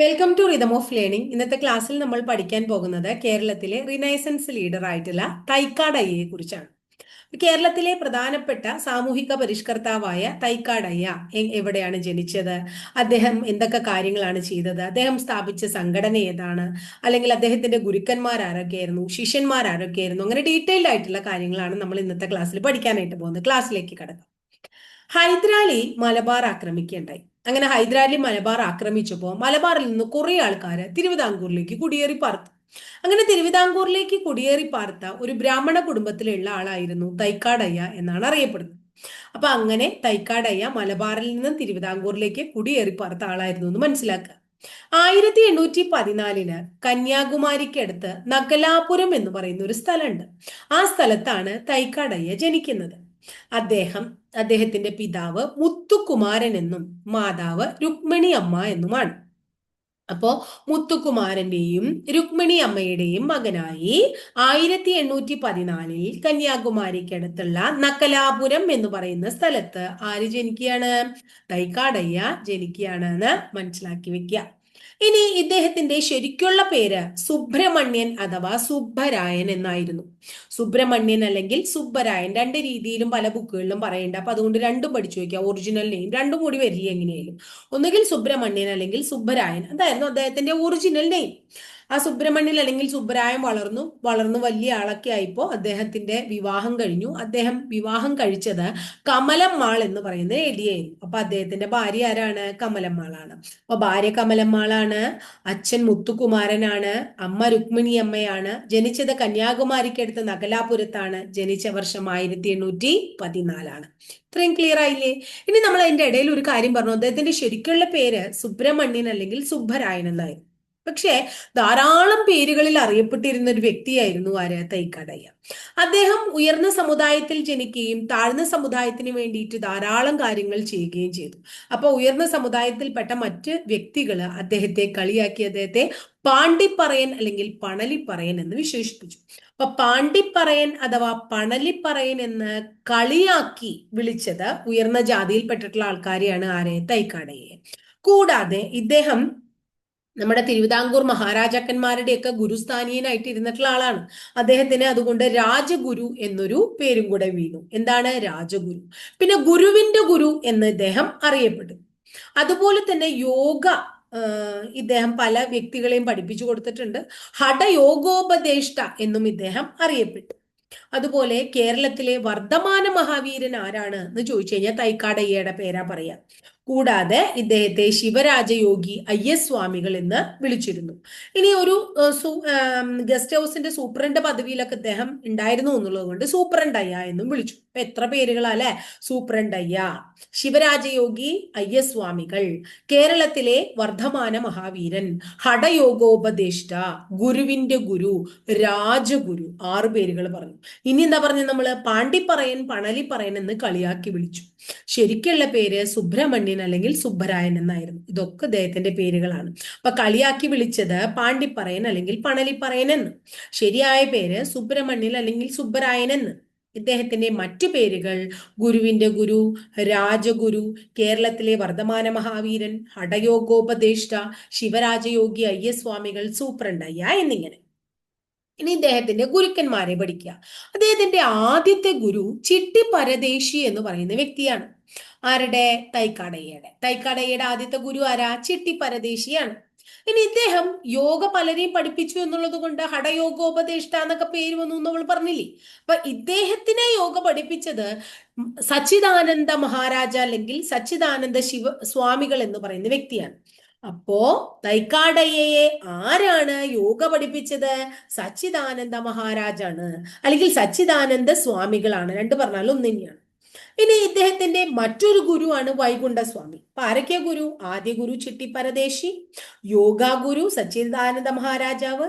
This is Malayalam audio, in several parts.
Welcome to rhythm of learning ഇന്നത്തെ ക്ലാസ്സിൽ നമ്മൾ പഠിക്കാൻ പോകുന്നത് കേരളത്തിലെ റിനൈസൻസ് ലീഡർ ആയിട്ടുള്ള തൈക്കാടയ്യയെ കുറിച്ചാണ്. കേരളത്തിലെ പ്രധാനപ്പെട്ട സാമൂഹിക പരിഷ്കർത്താവായ തൈക്കാടയ്യ എവിടെയാണ് ജനിച്ചത്? അദ്ദേഹം എന്തൊക്കെ കാര്യങ്ങളാണ് ചെയ്തത്? അദ്ദേഹം സ്ഥാപിച്ച സംഘടന ഏതാണ്? അല്ലെങ്കിൽ അദ്ദേഹത്തിന്റെ ഗുരുക്കന്മാർ ആരൊക്കെയായിരുന്നു? ശിഷ്യന്മാർ ആരൊക്കെയായിരുന്നു? അങ്ങനെ ഡീറ്റെയിൽഡ് ആയിട്ടുള്ള കാര്യങ്ങളാണ് നമ്മൾ ഇന്നത്തെ ക്ലാസ്സിൽ പഠിക്കാനായിട്ട് പോകുന്നത്. ക്ലാസ്സിലേക്ക് കടക്കാം. ഹൈദരാലി മലബാർ ആക്രമിക്കുകയുണ്ടായി. അങ്ങനെ ഹൈദരാലി മലബാർ ആക്രമിച്ചപ്പോൾ മലബാറിൽ നിന്ന് കുറെ ആൾക്കാർ തിരുവിതാംകൂറിലേക്ക് കുടിയേറി പാർത്തു. അങ്ങനെ തിരുവിതാംകൂറിലേക്ക് കുടിയേറി പാർത്ത ഒരു ബ്രാഹ്മണ കുടുംബത്തിലുള്ള ആളായിരുന്നു തൈക്കാടയ്യ എന്നാണ് അറിയപ്പെടുന്നത്. അപ്പൊ അങ്ങനെ തൈക്കാടയ്യ മലബാറിൽ നിന്നും തിരുവിതാംകൂറിലേക്ക് കുടിയേറി പാർത്ത ആളായിരുന്നു എന്ന് മനസ്സിലാക്കുക. ആയിരത്തി എണ്ണൂറ്റി പതിനാലിന് കന്യാകുമാരിക്കടുത്ത് നഗലാപുരം എന്ന് പറയുന്ന ഒരു സ്ഥലമുണ്ട്. ആ സ്ഥലത്താണ് തൈക്കാടയ്യ ജനിക്കുന്നത്. അദ്ദേഹം അദ്ദേഹത്തിന്റെ പിതാവ് മുത്തുകുമാരൻ എന്നും മാതാവ് രുക്മിണി അമ്മ എന്നുമാണ്. അപ്പോ മുത്തുകുമാരന്റെയും രുക്മിണി അമ്മയുടെയും മകനായി ആയിരത്തി എണ്ണൂറ്റി പതിനാലിൽ കന്യാകുമാരിക്കടുത്തുള്ള നക്കലാപുരം എന്ന് പറയുന്ന സ്ഥലത്ത് ആര് ജനിക്കുകയാണ്? തൈക്കാടയ്യ ജനിക്കുകയാണെന്ന് മനസ്സിലാക്കി വെക്കുക. ഇനി ഇദ്ദേഹത്തിന്റെ ശരിക്കുള്ള പേര് സുബ്രഹ്മണ്യൻ അഥവാ സുബ്ബരായൻ എന്നായിരുന്നു. സുബ്രഹ്മണ്യൻ അല്ലെങ്കിൽ സുബ്ബരായൻ രണ്ട് രീതിയിലും പല ബുക്കുകളിലും പറയേണ്ട. അപ്പൊ അതുകൊണ്ട് രണ്ടും പഠിച്ചു വെക്കുക ഒറിജിനൽ നെയിം രണ്ടും കൂടി വരില്ല എങ്ങനെയായാലും. ഒന്നുകിൽ സുബ്രഹ്മണ്യൻ അല്ലെങ്കിൽ സുബ്ബരായൻ. അതായിരുന്നു അദ്ദേഹത്തിന്റെ ഒറിജിനൽ നെയിം ആ സുബ്രഹ്മണ്യൻ അല്ലെങ്കിൽ സുബ്രായം വളർന്നു വളർന്നു വലിയ ആളൊക്കെ ആയിപ്പോ അദ്ദേഹത്തിന്റെ വിവാഹം കഴിഞ്ഞു. അദ്ദേഹം വിവാഹം കഴിച്ചത് കമലമ്മാൾ എന്ന് പറയുന്ന എലിയായിരുന്നു. അപ്പൊ അദ്ദേഹത്തിന്റെ ഭാര്യ ആരാണ്? കമലമ്മാളാണ്. അപ്പൊ ഭാര്യ കമലമ്മാളാണ് അച്ഛൻ മുത്തുകുമാരനാണ് അമ്മ രുക്മിണി അമ്മയാണ്. ജനിച്ചത് കന്യാകുമാരിക്കടുത്ത് നഗലാപുരത്താണ്. ജനിച്ച വർഷം ആയിരത്തി എണ്ണൂറ്റി പതിനാലാണ് ഇത്രയും ക്ലിയർ ആയില്ലേ? ഇനി നമ്മൾ അതിന്റെ ഇടയിൽ ഒരു കാര്യം പറഞ്ഞു. അദ്ദേഹത്തിന്റെ ശരിക്കുള്ള പേര് സുബ്രഹ്മണ്യൻ അല്ലെങ്കിൽ സുബ്ബരായൻ എന്നായിരുന്നു. പക്ഷേ ധാരാളം പേരുകളിൽ അറിയപ്പെട്ടിരുന്ന ഒരു വ്യക്തിയായിരുന്നു ആര് തൈക്കടയ്യ അദ്ദേഹം ഉയർന്ന സമുദായത്തിൽ ജനിക്കുകയും താഴ്ന്ന സമുദായത്തിന് വേണ്ടിയിട്ട് ധാരാളം കാര്യങ്ങൾ ചെയ്യുകയും ചെയ്തു. അപ്പൊ ഉയർന്ന സമുദായത്തിൽപ്പെട്ട മറ്റ് വ്യക്തികൾ അദ്ദേഹത്തെ കളിയാക്കി അദ്ദേഹത്തെ പാണ്ടിപ്പറയൻ അല്ലെങ്കിൽ പണലിപ്പറയൻ എന്ന് വിശേഷിപ്പിച്ചു. അപ്പൊ പാണ്ടിപ്പറയൻ അഥവാ പണലിപ്പറയൻ എന്ന് കളിയാക്കി വിളിച്ചത് ഉയർന്ന ജാതിയിൽപ്പെട്ടിട്ടുള്ള ആൾക്കാരെയാണ് ആരെ തൈക്കാടയെ കൂടാതെ ഇദ്ദേഹം നമ്മുടെ തിരുവിതാംകൂർ മഹാരാജാക്കന്മാരുടെയൊക്കെ ഗുരുസ്ഥാനീയനായിട്ട് ഇരുന്നിട്ടുള്ള ആളാണ്. അദ്ദേഹത്തിന് അതുകൊണ്ട് രാജഗുരു എന്നൊരു പേരും കൂടെ വീണു. എന്താണ് രാജഗുരു? പിന്നെ ഗുരുവിന്റെ ഗുരു എന്ന് ഇദ്ദേഹം അറിയപ്പെട്ടു. അതുപോലെ തന്നെ യോഗ ഇദ്ദേഹം പല വ്യക്തികളെയും പഠിപ്പിച്ചു കൊടുത്തിട്ടുണ്ട്. ഹഠയോഗോപദേഷ്ട എന്നും ഇദ്ദേഹം അറിയപ്പെട്ടു. അതുപോലെ കേരളത്തിലെ വർദ്ധമാന മഹാവീരൻ ആരാണ് എന്ന് ചോദിച്ചു കഴിഞ്ഞാൽ തൈക്കാടയ്യയുടെ പേരാ പറയാ കൂടാതെ ഇദ്ദേഹത്തെ ശിവരാജയോഗി അയ്യസ്വാമികൾ എന്ന് വിളിച്ചിരുന്നു. ഇനി ഒരു ഗസ്റ്റ് ഹൗസിന്റെ സൂപ്രണ്ട് പദവിയിലൊക്കെ ഇദ്ദേഹം ഉണ്ടായിരുന്നു എന്നുള്ളത് കൊണ്ട് സൂപ്രണ്ടയ്യ എന്നും വിളിച്ചു. എത്ര പേരുകളാ അല്ലെ സൂപ്രണ്ടയ്യ ശിവരാജയോഗി അയ്യസ്വാമികൾ കേരളത്തിലെ വർദ്ധമാന മഹാവീരൻ ഹഠയോഗോപദേഷ്ട ഗുരുവിന്റെ ഗുരു രാജഗുരു ആറ് പേരുകൾ പറഞ്ഞു. ഇനി എന്താ പറഞ്ഞത് നമ്മൾ? പാണ്ടിപ്പറയൻ പണലിപ്പറയൻ എന്ന് കളിയാക്കി വിളിച്ചു. ശരിക്കുള്ള പേര് സുബ്രഹ്മണ്യൻ അല്ലെങ്കിൽ സുബ്ബരായൻ എന്നായിരുന്നു. ഇതൊക്കെ അദ്ദേഹത്തിന്റെ പേരുകളാണ്. അപ്പൊ കളിയാക്കി വിളിച്ചത് പാണ്ഡിപ്പറയൻ അല്ലെങ്കിൽ പണലിപ്പറയൻ എന്ന്. ശരിയായ പേര് സുബ്രഹ്മണ്യൻ അല്ലെങ്കിൽ സുബ്ബരായൻ എന്ന്. ഇദ്ദേഹത്തിന്റെ മറ്റു പേരുകൾ ഗുരുവിന്റെ ഗുരു രാജഗുരു കേരളത്തിലെ വർദ്ധമാന മഹാവീരൻ ഹഠയോഗോപദേഷ്ട ശിവരാജയോഗി അയ്യസ്വാമികൾ സൂപ്രണ്ടയ്യ എന്നിങ്ങനെ. ഇനി ഇദ്ദേഹത്തിന്റെ ഗുരുക്കന്മാരെ പഠിക്കുക. അദ്ദേഹത്തിന്റെ ആദ്യത്തെ ഗുരു ചിട്ടി പരദേശി എന്ന് പറയുന്ന വ്യക്തിയാണ്. ആരുടെ? തൈക്കാടയ്യയുടെ. തൈക്കാടയ്യയുടെ ആദ്യത്തെ ഗുരു ആരാ? ചിട്ടി പരദേശിയാണ്. ഇനി ഇദ്ദേഹം യോഗ പലരെയും പഠിപ്പിച്ചു എന്നുള്ളത് കൊണ്ട് ഹഠയോഗോപദേഷ്ട എന്നൊക്കെ പേര് വന്നു നമ്മൾ പറഞ്ഞില്ലേ? അപ്പൊ ഇദ്ദേഹത്തിനെ യോഗ പഠിപ്പിച്ചത് സച്ചിദാനന്ദ മഹാരാജ അല്ലെങ്കിൽ സച്ചിദാനന്ദ ശിവ സ്വാമികൾ എന്ന് പറയുന്ന വ്യക്തിയാണ്. അപ്പോ തൈക്കാടയ്യയെ ആരാണ് യോഗ പഠിപ്പിച്ചത്? സച്ചിദാനന്ദ മഹാരാജാണ്. അല്ലെങ്കിൽ സച്ചിദാനന്ദ സ്വാമികളാണ്. രണ്ടു പറഞ്ഞാലും ഒന്ന് തന്നെയാണ് ഇനി ഇദ്ദേഹത്തിന്റെ മറ്റൊരു ഗുരുവാണ് വൈകുണ്ഠസ്വാമി. അപ്പൊ ആരൊക്കെയാ ഗുരു ആദ്യ ഗുരു ചിട്ടി പരദേശി യോഗ ഗുരു സച്ചിദാനന്ദ മഹാരാജാവ്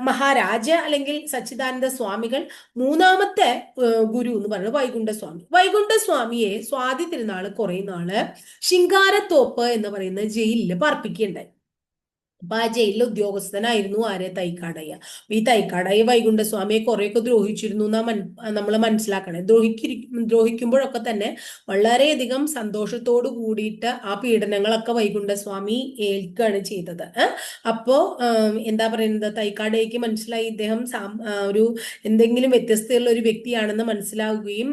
മഹാരാജ അല്ലെങ്കിൽ സച്ചിദാനന്ദ സ്വാമികൾ മൂന്നാമത്തെ ഗുരു എന്ന് പറയുന്നത് വൈകുണ്ഠസ്വാമി. വൈകുണ്ഠസ്വാമിയെ സ്വാതി തിരുനാൾ കുറെ നാൾ ശിങ്കാരത്തോപ്പ് എന്ന് പറയുന്ന ജയിലിൽ പാർപ്പിക്കുകയുണ്ടായി. ജയിലിലെ ഉദ്യോഗസ്ഥനായിരുന്നു ആരെ തൈക്കാടയ്യ. ഈ തൈക്കാടയ്യ വൈകുണ്ഠസ്വാമിയെ കുറെയൊക്കെ ദ്രോഹിച്ചിരുന്നു എന്നാ നമ്മൾ മനസ്സിലാക്കണേ. ദ്രോഹിക്കിരി ദ്രോഹിക്കുമ്പോഴൊക്കെ തന്നെ വളരെയധികം സന്തോഷത്തോട് കൂടിയിട്ട് ആ പീഡനങ്ങളൊക്കെ വൈകുണ്ഠസ്വാമി ഏൽക്കുകയാണ് ചെയ്തത്. അപ്പോ എന്താ പറയുന്നത്? തൈക്കാടയ്ക്ക് മനസ്സിലായി ഇദ്ദേഹം ഒരു എന്തെങ്കിലും വ്യത്യസ്തയുള്ള ഒരു വ്യക്തിയാണെന്ന് മനസ്സിലാവുകയും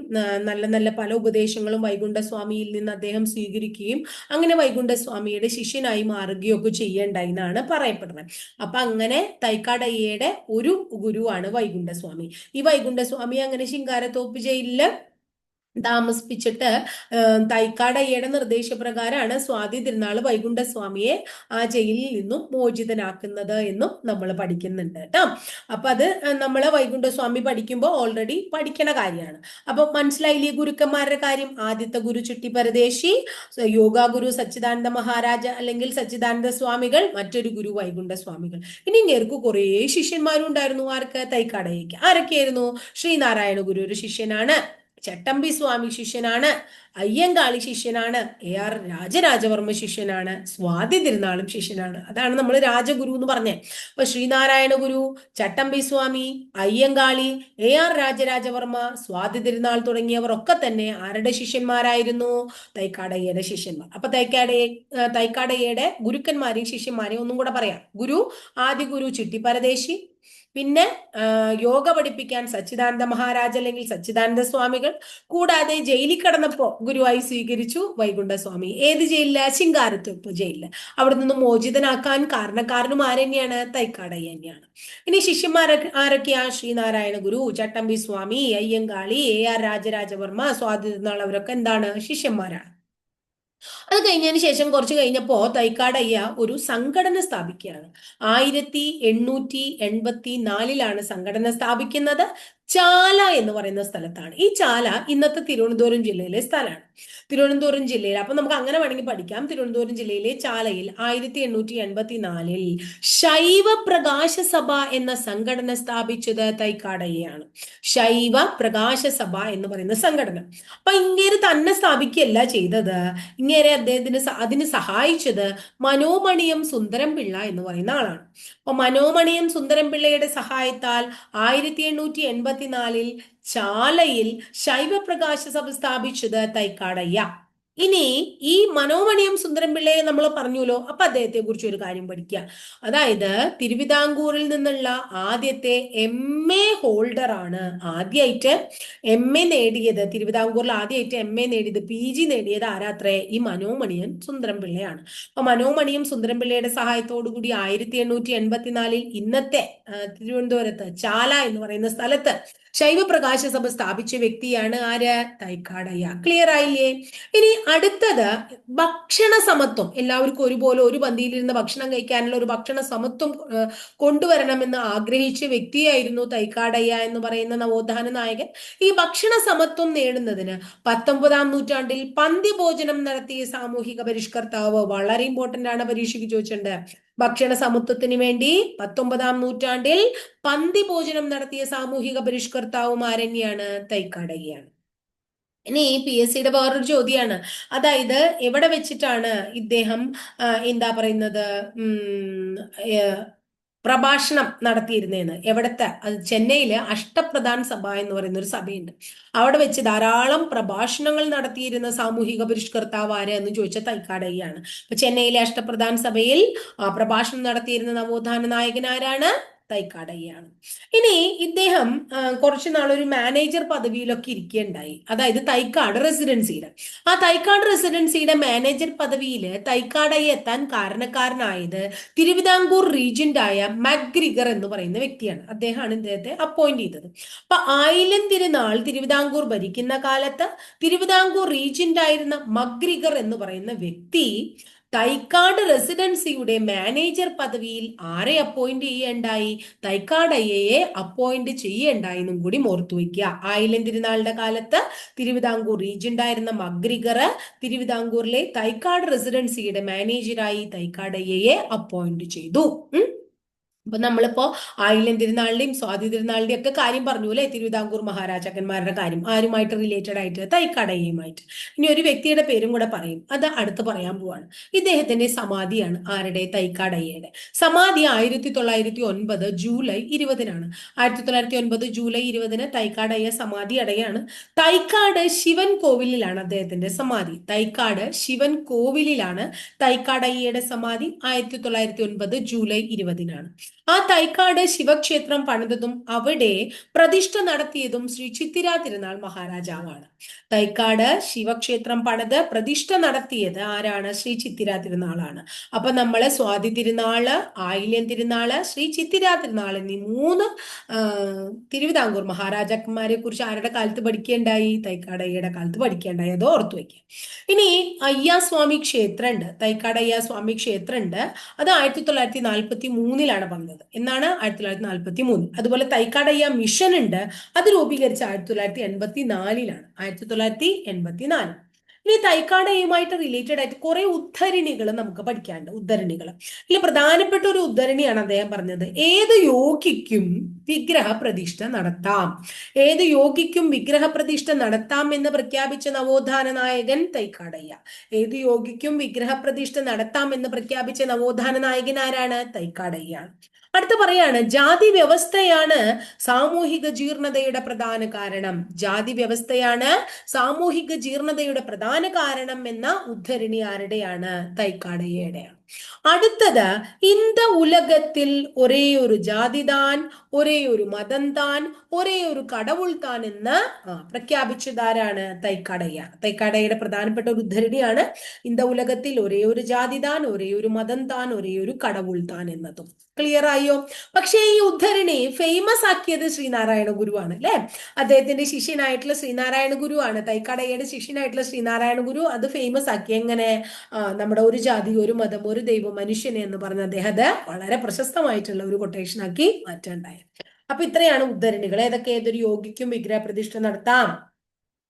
നല്ല നല്ല പല ഉപദേശങ്ങളും വൈകുണ്ഠസ്വാമിയിൽ നിന്ന് അദ്ദേഹം സ്വീകരിക്കുകയും അങ്ങനെ വൈകുണ്ഠസ്വാമിയുടെ ശിഷ്യനായി മാറുകയൊക്കെ ചെയ്യേണ്ടായി എന്നാണ് പറയപ്പെടുന്നത്. അപ്പൊ അങ്ങനെ തൈക്കാടയ്യയുടെ ഒരു ഗുരുവാണ് വൈകുണ്ഠസ്വാമി. ഈ വൈകുണ്ഠസ്വാമി അങ്ങനെ ശിങ്കാരത്തോപ്പ് ജയിലിൽ താമസിപ്പിച്ചിട്ട് തൈക്കാടയ്യയുടെ നിർദ്ദേശപ്രകാരമാണ് സ്വാതി തിരുനാൾ വൈകുണ്ഠസ്വാമിയെ ആ ജയിലിൽ നിന്നും മോചിതനാക്കുന്നത് എന്നും നമ്മൾ പഠിക്കുന്നുണ്ട് കേട്ടോ. അപ്പൊ അത് നമ്മൾ വൈകുണ്ഠസ്വാമി പഠിക്കുമ്പോൾ ഓൾറെഡി പഠിക്കണ കാര്യമാണ്. അപ്പൊ മനസ്സിലായില്ലേ ഗുരുക്കന്മാരുടെ കാര്യം? ആദ്യത്തെ ഗുരു ചുട്ടി പരദേശി യോഗ ഗുരു സച്ചിദാനന്ദ മഹാരാജ അല്ലെങ്കിൽ സച്ചിദാനന്ദ സ്വാമികൾ മറ്റൊരു ഗുരു വൈകുണ്ഠ സ്വാമികൾ ഇനി ഇങ്ങേർക്ക് കുറേ ശിഷ്യന്മാരും ഉണ്ടായിരുന്നു ആർക്ക് തൈക്കാടയ്യക്ക് ആരൊക്കെയായിരുന്നു? ശ്രീനാരായണ ഗുരു ഒരു ശിഷ്യനാണ്. ചട്ടമ്പി സ്വാമി ശിഷ്യനാണ് അയ്യങ്കാളി ശിഷ്യനാണ് എ ആർ രാജരാജവർമ്മ ശിഷ്യനാണ് സ്വാതി തിരുനാളും ശിഷ്യനാണ്. അതാണ് നമ്മൾ രാജഗുരു എന്ന് പറഞ്ഞത് അപ്പൊ ശ്രീനാരായണ ഗുരു ചട്ടമ്പി സ്വാമി അയ്യങ്കാളി എ ആർ രാജരാജവർമ്മ സ്വാതി തിരുനാൾ തുടങ്ങിയവർ ഒക്കെ തന്നെ ആരുടെ ശിഷ്യന്മാരായിരുന്നു? തൈക്കാടയ്യയുടെ ശിഷ്യന്മാർ. അപ്പൊ തൈക്കാടയെ തൈക്കാടയ്യയുടെ ഗുരുക്കന്മാരെയും ശിഷ്യന്മാരെയും ഒന്നും കൂടെ പറയാം. ഗുരു ആദ്യ ഗുരു ചിട്ടിപ്പരദേശി പിന്നെ യോഗ പഠിപ്പിക്കാൻ സച്ചിദാനന്ദ മഹാരാജ് അല്ലെങ്കിൽ സച്ചിദാനന്ദ സ്വാമികൾ കൂടാതെ ജയിലിൽ കടന്നപ്പോ ഗുരുവായി സ്വീകരിച്ചു വൈകുണ്ഠസ്വാമി. ഏത് ജയിലിൽ? ശിങ്കാരത്തുപ്പ് ജയിലിൽ. അവിടെ നിന്ന് മോചിതനാക്കാൻ കാരണക്കാരനും ആരെന്നെയാണ് തൈക്കാടയ്യ തന്നെയാണ്. ഇനി ശിഷ്യന്മാരെ ആരൊക്കെയാ? ശ്രീനാരായണ ഗുരു ചട്ടമ്പി സ്വാമി അയ്യങ്കാളി എ ആർ രാജരാജവർമ്മ സ്വാതി അവരൊക്കെ എന്താണ്? ശിഷ്യന്മാരാണ്. അത് കഴിഞ്ഞതിന് ശേഷം കുറച്ച് കഴിഞ്ഞപ്പോ തൈക്കാടയ്യ ഒരു സംഘടന സ്ഥാപിക്കുകയാണ്. ആയിരത്തി എണ്ണൂറ്റി എൺപത്തി നാലിലാണ് സംഘടന സ്ഥാപിക്കുന്നത്. ചാല എന്ന് പറയുന്ന സ്ഥലത്താണ്. ഈ ചാല ഇന്നത്തെ തിരുവനന്തപുരം ജില്ലയിലെ സ്ഥലമാണ്. തിരുവനന്തപുരം ജില്ലയിൽ അപ്പൊ നമുക്ക് അങ്ങനെ വേണമെങ്കിൽ പഠിക്കാം. തിരുവനന്തപുരം ജില്ലയിലെ ചാലയിൽ ആയിരത്തി എണ്ണൂറ്റി എൺപത്തി നാലിൽ ശൈവ പ്രകാശ സഭ എന്ന സംഘടന സ്ഥാപിച്ചത് തൈക്കാടയാണ് ശൈവ പ്രകാശ സഭ എന്ന് പറയുന്ന സംഘടന. അപ്പൊ ഇങ്ങേര് തന്നെ സ്ഥാപിക്കുകയല്ല ചെയ്തത്. ഇങ്ങേരെ അദ്ദേഹത്തിന് അതിന് സഹായിച്ചത് മനോമണിയം സുന്ദരം പിള്ള എന്ന് പറയുന്ന ആളാണ്. അപ്പൊ മനോമണിയും സുന്ദരം പിള്ളയുടെ സഹായത്താൽ ആയിരത്തി എണ്ണൂറ്റി എൺപത്തിനാലിൽ ചാലയിൽ ശൈവപ്രകാശ സഭ സ്ഥാപിച്ചത് തൈക്കാടയ്യ. ഇനി ഈ മനോമണിയം സുന്ദരംപിള്ളയെ നമ്മൾ പറഞ്ഞുല്ലോ അപ്പൊ അദ്ദേഹത്തെ കുറിച്ച് ഒരു കാര്യം പഠിക്കുക അതായത് തിരുവിതാംകൂറിൽ നിന്നുള്ള ആദ്യത്തെ എം എ ഹോൾഡർ ആണ് ആദ്യമായിട്ട് എം എ നേടിയത് തിരുവിതാംകൂറിൽ ആദ്യമായിട്ട് എം എ നേടിയത് പി ജി നേടിയത് ആരാത്രേ? ഈ മനോമണിയൻ സുന്ദരംപിള്ളയാണ് അപ്പൊ മനോമണിയം സുന്ദരംപിള്ളയുടെ സഹായത്തോടു കൂടി ആയിരത്തി എണ്ണൂറ്റി എൺപത്തിനാലിൽ ഇന്നത്തെ തിരുവനന്തപുരത്ത് ചാല എന്ന് പറയുന്ന സ്ഥലത്ത് ശൈവപ്രകാശ സഭ സ്ഥാപിച്ച വ്യക്തിയാണ് ആര്? തൈക്കാടയ്യ ക്ലിയർ ആയില്ലേ? ഇനി അടുത്തത് ഭക്ഷണ സമത്വം എല്ലാവർക്കും ഒരുപോലെ ഒരു പന്തിയിലിരുന്ന് ഭക്ഷണം കഴിക്കാനുള്ള ഒരു ഭക്ഷണ സമത്വം കൊണ്ടുവരണമെന്ന് ആഗ്രഹിച്ച വ്യക്തിയായിരുന്നു തൈക്കാടയ്യ എന്ന് പറയുന്ന നവോത്ഥാന നായകൻ. ഈ ഭക്ഷണ സമത്വം നേടുന്നതിന് പത്തൊമ്പതാം നൂറ്റാണ്ടിൽ പന്തി ഭോജനം നടത്തിയ സാമൂഹിക പരിഷ്കർത്താവ് വളരെ ഇമ്പോർട്ടന്റ് ആണ് പരീക്ഷയ്ക്ക് ചോദിച്ചിട്ടുണ്ട്. ഭക്ഷണ സമത്വത്തിന് വേണ്ടി പത്തൊമ്പതാം നൂറ്റാണ്ടിൽ പന്തി ഭോജനം നടത്തിയ സാമൂഹിക പരിഷ്കർത്താവും പരിഷ്കർത്താവുമാരന്നെയാണ് തൈക്കാടകയാണ്. ഇനി പി എസ് സിയുടെ വേറൊരു ചോദ്യമാണ് അതായത് എവിടെ വെച്ചിട്ടാണ് ഇദ്ദേഹം എന്താ പറയുന്നത് പ്രഭാഷണം നടത്തിയിരുന്നേന്ന്. എവിടത്തെ? അത് ചെന്നൈയിലെ അഷ്ടപ്രധാൻ സഭ എന്ന് പറയുന്ന ഒരു സഭയുണ്ട്. അവിടെ വെച്ച് ധാരാളം പ്രഭാഷണങ്ങൾ നടത്തിയിരുന്ന സാമൂഹിക പരിഷ്കർത്താവ് ആര് എന്ന് ചോദിച്ച തൈക്കാടയ്യാണ് അപ്പൊ ചെന്നൈയിലെ അഷ്ടപ്രധാൻ സഭയിൽ പ്രഭാഷണം നടത്തിയിരുന്ന നവോത്ഥാന നായകൻ ആരാണ്? തൈക്കാടയ്യാണ് ഇനി ഇദ്ദേഹം കുറച്ചു ഒരു മാനേജർ പദവിയിലൊക്കെ ഇരിക്കുകയുണ്ടായി അതായത് തൈക്കാട് റെസിഡൻസിയുടെ ആ തൈക്കാട് റെസിഡൻസിയുടെ മാനേജർ പദവിയിൽ തൈക്കാടയ്യ എത്താൻ കാരണക്കാരനായത് തിരുവിതാംകൂർ റീജ്യന്റായ മഗ്രിഗർ എന്ന് പറയുന്ന വ്യക്തിയാണ്. അദ്ദേഹമാണ് ഇദ്ദേഹത്തെ അപ്പോയിന്റ് ചെയ്തത്. അപ്പൊ ആയിരം തിരുനാൾ തിരുവിതാംകൂർ ഭരിക്കുന്ന കാലത്ത് തിരുവിതാംകൂർ റീജന്റ് ആയിരുന്ന മഗ്രിഗർ എന്ന് പറയുന്ന വ്യക്തി തൈക്കാട് റെസിഡൻസിയുടെ മാനേജർ പദവിയിൽ ആരെ അപ്പോയിന്റ് ചെയ്യേണ്ടായി? തൈക്കാട് ഐ എയെ അപ്പോയിന്റ് ചെയ്യേണ്ടായി എന്നും കൂടി ഓർത്തു വയ്ക്കുക. ആയിലം തിരുനാളിന്റെ കാലത്ത് തിരുവിതാംകൂർ റീജിയണ്ടായിരുന്ന മഗ്രിഗർ തിരുവിതാംകൂറിലെ തൈക്കാട് റെസിഡൻസിയുടെ മാനേജറായി തൈക്കാട് ഐ എയെ അപ്പോയിന്റ് ചെയ്തു. അപ്പൊ നമ്മളിപ്പോ ആയില്യം തിരുനാളിന്റെയും സ്വാതി തിരുനാളിന്റെയും ഒക്കെ കാര്യം പറഞ്ഞു അല്ലെ? തിരുവിതാംകൂർ മഹാരാജാക്കന്മാരുടെ കാര്യം. ആരുമായിട്ട് റിലേറ്റഡ് ആയിട്ട്? തൈക്കടയുമായിട്ട്. ഇനി ഒരു വ്യക്തിയുടെ പേരും കൂടെ പറയും. അത് അടുത്ത് പറയാൻ പോവാണ്. ഇദ്ദേഹത്തിന്റെ സമാധിയാണ് ആരുടെ? തൈക്കാടയ്യയുടെ സമാധി ആയിരത്തി തൊള്ളായിരത്തി ഒൻപത് ജൂലൈ ഇരുപതിനാണ്. ആയിരത്തി തൊള്ളായിരത്തി ഒൻപത് ജൂലൈ ഇരുപതിന് തൈക്കാടയ്യ സമാധി അടയാണ്. തൈക്കാട് ശിവൻ കോവിലിലാണ് അദ്ദേഹത്തിന്റെ സമാധി. തൈക്കാട് ശിവൻ കോവിലിലാണ് തൈക്കാടയ്യയുടെ സമാധി ആയിരത്തി തൊള്ളായിരത്തി ഒൻപത് ജൂലൈ ഇരുപതിനാണ്. ആ തൈക്കാട് ശിവക്ഷേത്രം പണിതതും അവിടെ പ്രതിഷ്ഠ നടത്തിയതും ശ്രീ ചിത്തിര തിരുനാൾ മഹാരാജാവാണ്. തൈക്കാട് ശിവക്ഷേത്രം പണിത് പ്രതിഷ്ഠ നടത്തിയത് ആരാണ്? ശ്രീ ചിത്തിര തിരുനാളാണ്. അപ്പൊ നമ്മൾ സ്വാതി തിരുനാൾ ആയില്യം തിരുനാൾ ശ്രീ ചിത്തിര തിരുനാൾ എന്നീ മൂന്ന് തിരുവിതാംകൂർ മഹാരാജാക്കന്മാരെ കുറിച്ച് ആരുടെ കാലത്ത് പഠിക്കേണ്ടായി? തൈക്കാടയ്യയുടെ കാലത്ത് പഠിക്കേണ്ടായി. അത് ഓർത്തു വയ്ക്കുക ഇനി അയ്യാസ്വാമി ക്ഷേത്രമുണ്ട് തൈക്കാട് അയ്യാസ്വാമി ക്ഷേത്രമുണ്ട് അത് ആയിരത്തി തൊള്ളായിരത്തി നാൽപ്പത്തി മൂന്നിലാണ് പണിതത്. എന്നാണ് ആയിരത്തി തൊള്ളായിരത്തി നാൽപ്പത്തി മൂന്ന് അതുപോലെ തൈക്കാടയ്യ മിഷൻ ഉണ്ട്. അത് രൂപീകരിച്ച ആയിരത്തി തൊള്ളായിരത്തി എൺപത്തി നാലിലാണ് ആയിരത്തി തൊള്ളായിരത്തി എൺപത്തി നാല് ഇനി തൈക്കാടയുമായിട്ട് റിലേറ്റഡ് ആയിട്ട് കുറെ ഉദ്ധരണികൾ നമുക്ക് പഠിക്കാനുണ്ട്. ഉദ്ധരണികൾ ഇതിൽ പ്രധാനപ്പെട്ട ഒരു ഉദ്ധരണിയാണ് അദ്ദേഹം പറഞ്ഞത്. ഏത് യോഗിക്കും വിഗ്രഹ പ്രതിഷ്ഠ നടത്താം. ഏത് യോഗിക്കും വിഗ്രഹ പ്രതിഷ്ഠ നടത്താം എന്ന് പ്രഖ്യാപിച്ച നവോത്ഥാന നായകൻ തൈക്കാടയ്യ. ഏത് യോഗിക്കും വിഗ്രഹ പ്രതിഷ്ഠ നടത്താം എന്ന് പ്രഖ്യാപിച്ച നവോത്ഥാന നായകൻ ആരാണ്? തൈക്കാടയ്യ. അടുത്ത പറയാണ് ജാതി വ്യവസ്ഥയാണ് സാമൂഹിക ജീർണതയുടെ പ്രധാന കാരണം. ജാതി വ്യവസ്ഥയാണ് സാമൂഹിക ജീർണതയുടെ പ്രധാന കാരണം എന്ന ഉദ്ധരണി ആരുടെയാണ്? തൈക്കാടയ്യയുടെയാണ് അടുത്തത് ഇന്ത ഉലകത്തിൽ ഒരേ ഒരു ജാതിതാൻ ഒരേ ഒരു മതം താൻ ഒരേ ഒരു കടവുൾ താൻ എന്ന് പ്രഖ്യാപിച്ചതാരാണ് തൈക്കടയ്യ തൈക്കടയുടെ പ്രധാനപ്പെട്ട ഒരു ഉദ്ധരണിയാണ് ഇന്ത ഉലകത്തിൽ ഒരേ ഒരു ജാതി താൻ ഒരേ ഒരു മതം താൻ ഒരേ ഒരു കടവുൾ താൻ എന്നതും. ക്ലിയർ ആയോ? പക്ഷേ ഈ ഉദ്ധരണി ഫേമസ് ആക്കിയത് ശ്രീനാരായണ ഗുരുവാണ് അല്ലെ? അദ്ദേഹത്തിന്റെ ശിഷ്യനായിട്ടുള്ള ശ്രീനാരായണ ഗുരുവാണ്. തൈക്കടയ്യയുടെ ശിഷ്യനായിട്ടുള്ള ശ്രീനാരായണ ഗുരു അത് ഫേമസ് ആക്കി. എങ്ങനെ? നമ്മുടെ ഒരു ജാതി ഒരു മതം ഒരു ദൈവം മനുഷ്യനെ എന്ന് പറഞ്ഞ അദ്ദേഹത്തെ വളരെ പ്രശസ്തമായിട്ടുള്ള ഒരു കൊട്ടേഷൻ ആക്കി മാറ്റാണ്ടായി. അപ്പൊ ഇത്രയാണ് ഉദ്ധരണികൾ. ഏതൊക്കെ? ഏതൊരു യോഗിക്കും വിഗ്രഹ പ്രതിഷ്ഠ നടത്താം.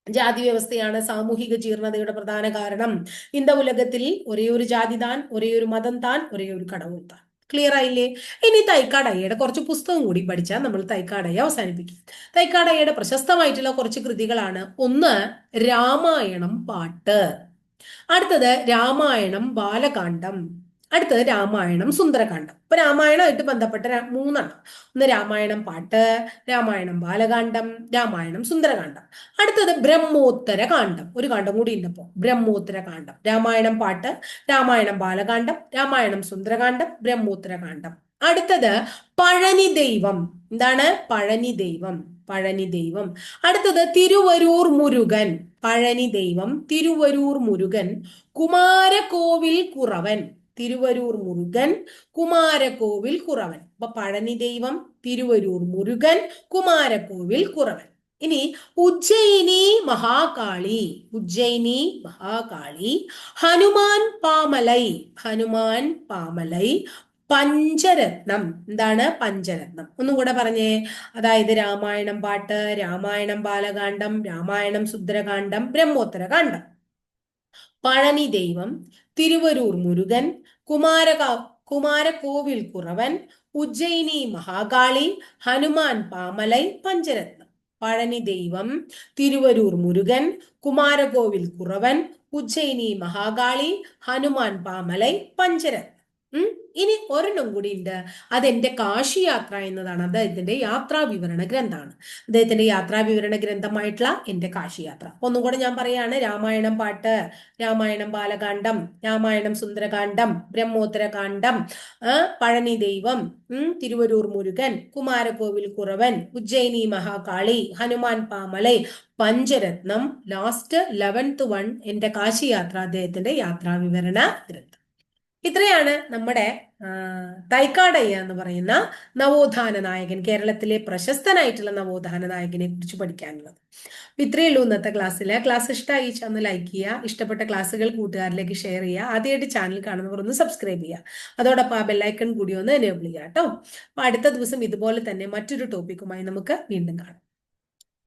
ജാതി വ്യവസ്ഥയാണ് സാമൂഹിക ജീർണതയുടെ പ്രധാന കാരണം. ഇന്ത ഉലകത്തിൽ ഒരേ ഒരു ജാതി താൻ ഒരേ ഒരു മതം താൻ ഒരേ ഒരു കടവും താൻ. ക്ലിയർ ആയില്ലേ? ഇനി തൈക്കാടയ്യയുടെ കുറച്ച് പുസ്തകം കൂടി പഠിച്ചാൽ നമ്മൾ തൈക്കാടയ്യ അവസാനിപ്പിക്കും. തൈക്കാടയ്യയുടെ പ്രശസ്തമായിട്ടുള്ള കുറച്ച് കൃതികളാണ് ഒന്ന് രാമായണം പാട്ട്. അടുത്തത് രാമായണം ബാലകാന്ഡം. അടുത്തത് രാമായണം സുന്ദരകാന്ഡം. ഇപ്പൊ രാമായണമായിട്ട് ബന്ധപ്പെട്ട മൂന്നെണ്ണം. ഒന്ന് രാമായണം പാട്ട് രാമായണം ബാലകാന്ഡം രാമായണം സുന്ദരകാന്ഡം. അടുത്തത് ബ്രഹ്മോത്തര കാണ്ഡം ഒരു കാണ്ഡം കൂടി ഉണ്ടപ്പോ ബ്രഹ്മോത്തര കാണ്ഡം രാമായണം പാട്ട് രാമായണം ബാലകാന്ഡം രാമായണം സുന്ദരകാന്ഡം ബ്രഹ്മോത്തര കാണ്ഡം അടുത്തത് പഴനി ദൈവം എന്താണ്? പഴനി ദൈവം പഴനി ദൈവം അടുത്തത് തിരുവരൂർ മുരുകൻ. പഴനി ദൈവം തിരുവരൂർ മുരുകൻ. കുമാരകോവിൽ കുറവൻ. തിരുവരൂർ മുരുകൻ കുമാരകോവിൽ കുറവൻ. അപ്പൊ പഴനി ദൈവം തിരുവരൂർ മുരുകൻ കുമാരകോവിൽ കുറവൻ. ഇനി ഉജ്ജയിനി മഹാകാളി ഉജ്ജയിനി മഹാകാളി ഹനുമാൻ പാമലൈ ഹനുമാൻ പാമലൈ പഞ്ചരത്നം. എന്താണ് പഞ്ചരത്നം? ഒന്നും കൂടെ പറഞ്ഞേ. അതായത് രാമായണം പാട്ട് രാമായണം ബാലകാന്ഡം രാമായണം ശുദ്രകാന്ഡം ബ്രഹ്മോത്തരകാന്ഡം. പഴനി ദൈവം തിരുവരൂർ മുരുകൻ കുമാരക കുമാരകോവിൽ കുറവൻ ഉജ്ജയിനി മഹാകാളി ഹനുമാൻ പാമലൈ പഞ്ചരത്നം. പഴനി ദൈവം തിരുവരൂർ മുരുകൻ കുമാരകോവിൽ കുറവൻ ഉജ്ജയിനി മഹാകാളി ഹനുമാൻ പാമലൈ പഞ്ചരത്നം. ഇനി ഒരെണ്ണം കൂടി ഉണ്ട്. അതെന്റെ കാശി യാത്ര എന്നതാണ് അദ്ദേഹത്തിന്റെ യാത്രാ വിവരണ ഗ്രന്ഥമാണ്. അദ്ദേഹത്തിന്റെ യാത്രാ വിവരണ ഗ്രന്ഥമായിട്ടുള്ള എന്റെ കാശി യാത്ര ഒന്നും കൂടെ ഞാൻ പറയാണ്. രാമായണം പാട്ട് രാമായണം ബാലകാന്ഡം രാമായണം സുന്ദരകാന്ഡം ബ്രഹ്മോത്തരകാന്ഡം പഴനി ദൈവം തിരുവരൂർ മുരുകൻ കുമാരകോവിൽ കുറവൻ ഉജ്ജയിനി മഹാകാളി ഹനുമാൻ പാമലൈ പഞ്ചരത്നം ലാസ്റ്റ് ലെവൻത്ത് വൺ എന്റെ കാശി യാത്ര അദ്ദേഹത്തിന്റെ യാത്രാ വിവരണ ഗ്രന്ഥം. ഇത്രയാണ് നമ്മുടെ തൈക്കാടയ്യ എന്ന് പറയുന്ന നവോത്ഥാന നായകൻ കേരളത്തിലെ പ്രശസ്തനായിട്ടുള്ള നവോത്ഥാന നായകനെ കുറിച്ച് പഠിക്കാനുള്ളത്. ഇത്രയേ ഉള്ളൂ ഇന്നത്തെ ക്ലാസ്സിൽ ക്ലാസ് ഇഷ്ടമായി ചെന്ന് ലൈക്ക് ചെയ്യുക ഇഷ്ടപ്പെട്ട ക്ലാസ്സുകൾ കൂട്ടുകാരിലേക്ക് ഷെയർ ചെയ്യുക ആദ്യമായിട്ട് ചാനൽ കാണുന്നവർ ഒന്ന് സബ്സ്ക്രൈബ് ചെയ്യുക. അതോടൊപ്പം ആ ബെല്ലൈക്കൺ കൂടി ഒന്ന് എനേബിൾ ചെയ്യുക കേട്ടോ. അപ്പൊ അടുത്ത ദിവസം ഇതുപോലെ തന്നെ മറ്റൊരു ടോപ്പിക്കുമായി നമുക്ക് വീണ്ടും കാണാം.